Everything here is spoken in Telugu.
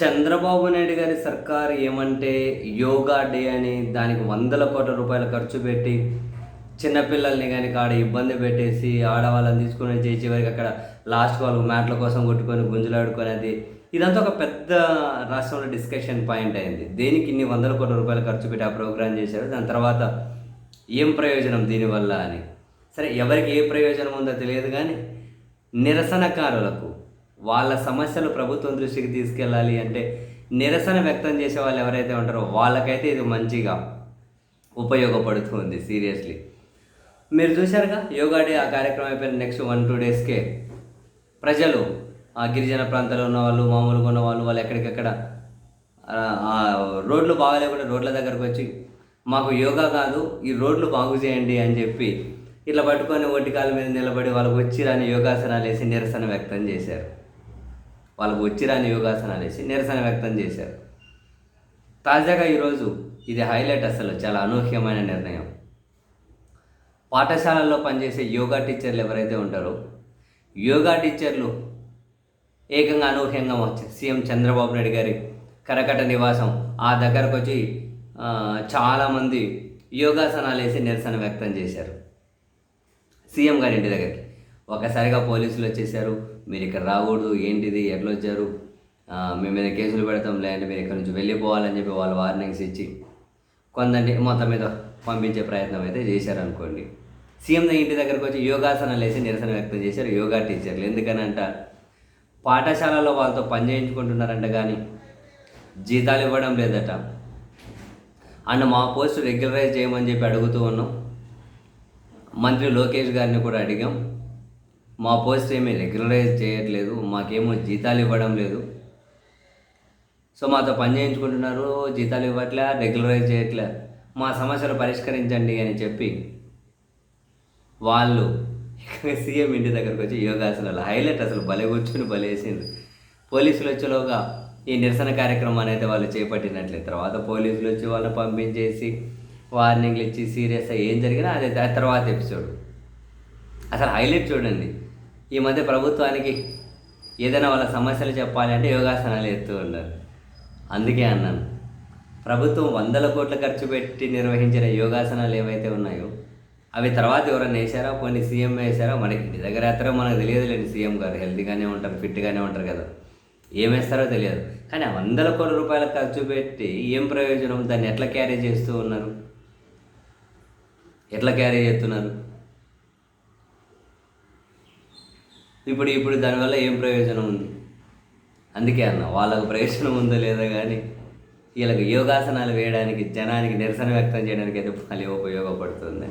చంద్రబాబు నాయుడు గారి సర్కార్ ఏమంటే యోగా డే అని దానికి వందల కోట్ల రూపాయలు ఖర్చు పెట్టి చిన్నపిల్లల్ని కానీ కాడ ఇబ్బంది పెట్టేసి ఆడవాళ్ళని తీసుకొని చేసి చివరికి అక్కడ లాస్ట్ వాళ్ళు మ్యాట్ల కోసం కొట్టుకొని గుంజులాడుకొని అది ఇదంతా ఒక పెద్ద రాష్ట్రంలో డిస్కషన్ పాయింట్ అయింది. దేనికి ఇన్ని వందల కోట్ల రూపాయలు ఖర్చు పెట్టి ఆ ప్రోగ్రామ్ చేశారు? దాని తర్వాత ఏం ప్రయోజనం దీనివల్ల అని. సరే ఎవరికి ఏ ప్రయోజనం ఉందో తెలియదు కానీ నిరసనకారులకు వాళ్ళ సమస్యలు ప్రభుత్వం దృష్టికి తీసుకెళ్ళాలి అంటే నిరసన వ్యక్తం చేసే వాళ్ళు ఎవరైతే ఉంటారో వాళ్ళకైతే ఇది మంచిగా ఉపయోగపడుతుంది సీరియస్లీ మీరు చూశారుగా యోగా డే ఆ కార్యక్రమం అయిపోయిన నెక్స్ట్ వన్ టూ డేస్కే ప్రజలు ఆ గిరిజన ప్రాంతాల్లో ఉన్న వాళ్ళు మామూలుగా ఉన్న వాళ్ళు వాళ్ళు ఎక్కడికెక్కడ రోడ్లు బాగాలేకుండా రోడ్ల దగ్గరకు వచ్చి మాకు యోగా కాదు ఈ రోడ్లు బాగు చేయండి అని చెప్పి ఇట్లా పట్టుకొని ఒంటికాల మీద నిలబడి వాళ్ళకు వచ్చి రాని యోగాసనాలు వేసి నిరసన వ్యక్తం చేశారు. వాళ్ళకు వచ్చిరాని యోగాసనాలు వేసి నిరసన వ్యక్తం చేశారు. తాజాగా ఈరోజు ఇది హైలైట్ అసలు చాలా అనూహ్యమైన నిర్ణయం. పాఠశాలల్లో పనిచేసే యోగా టీచర్లు ఎవరైతే ఉంటారో యోగా టీచర్లు ఏకంగా అనూహ్యంగా సీఎం చంద్రబాబు నాయుడు గారి కరకట నివాసం ఆ దగ్గరకు వచ్చి చాలామంది యోగాసనాలు వేసి నిరసన వ్యక్తం చేశారు. సీఎం గారి ఇంటి దగ్గరికి. ఒకసారిగా పోలీసులు వచ్చేసారు. మీరు ఇక్కడ రాకూడదు ఏంటిది ఎట్లా వచ్చారు? మేము మీద కేసులు పెడతాం లేదంటే మీరు ఇక్కడ నుంచి వెళ్ళిపోవాలని చెప్పి వాళ్ళు వార్నింగ్స్ ఇచ్చి కొందండి మొత్తం మీద పంపించే ప్రయత్నం అయితే చేశారనుకోండి. సీఎం ఇంటి దగ్గరకు వచ్చి యోగాసనాలు వేసి నిరసన వ్యక్తం చేశారు యోగా టీచర్లు. ఎందుకనంట? పాఠశాలలో వాళ్ళతో పని చేయించుకుంటున్నారంట కానీ జీతాలు ఇవ్వడం లేదట. అండ్ మా పోస్ట్ రెగ్యులరైజ్ చేయమని చెప్పి అడుగుతూ ఉన్నాం. మంత్రి లోకేష్ గారిని కూడా అడిగాం. మా పోస్ట్ ఏమీ రెగ్యులరైజ్ చేయట్లేదు మాకేమో జీతాలు ఇవ్వడం లేదు. సో మాతో పని చేయించుకుంటున్నారు జీతాలు ఇవ్వట్లే రెగ్యులరైజ్ చేయట్లే? మా సమస్యలు పరిష్కరించండి అని చెప్పి వాళ్ళు సీఎం ఇంటి దగ్గరకు వచ్చి యోగాసనాలు హైలైట్ అసలు భలే కూర్చుని భలేసింది పోలీసులు వచ్చేలోగా ఈ నిరసన కార్యక్రమాన్ని అయితే వాళ్ళు చేపట్టినట్లే. తర్వాత పోలీసులు వచ్చి వాళ్ళని పంపించేసి వార్నింగ్లు ఇచ్చి సీరియస్ ఏం జరిగినా అదే తర్వాత ఎపిసోడ్. అసలు హైలైట్ చూడండి. ఈ మధ్య ప్రభుత్వానికి ఏదైనా వాళ్ళ సమస్యలు చెప్పాలి అంటే యోగాసనాలు ఎత్తూ ఉన్నారు. అందుకే అన్నాను. ప్రభుత్వం వందల కోట్ల ఖర్చు పెట్టి నిర్వహించిన యోగాసనాలు ఏవైతే ఉన్నాయో అవి తర్వాత ఎవరైనా వేసారా కొన్ని సీఎం వేసారా మనకి ఇంటి దగ్గర వేస్తారో మనకు తెలియదు లేని సీఎం గారు హెల్తీగానే ఉంటారు ఫిట్గానే ఉంటారు కదా. ఏమేస్తారో తెలియదు. కానీ ఆ వందల కోట్ల రూపాయల ఖర్చు పెట్టి ఏం ప్రయోజనం? దాన్ని ఎట్లా క్యారీ చేస్తూ ఉన్నారు? ఎట్లా క్యారీ చేస్తున్నారు? ఇప్పుడు ఇప్పుడు దానివల్ల ఏం ప్రయోజనం ఉంది? అందుకే అన్న వాళ్ళకు ప్రయోజనం ఉందో లేదో కానీ వీళ్ళకి యోగాసనాలు వేయడానికి జనానికి నిరసన వ్యక్తం చేయడానికి అయితే ఖాళీ ఉపయోగపడుతుంది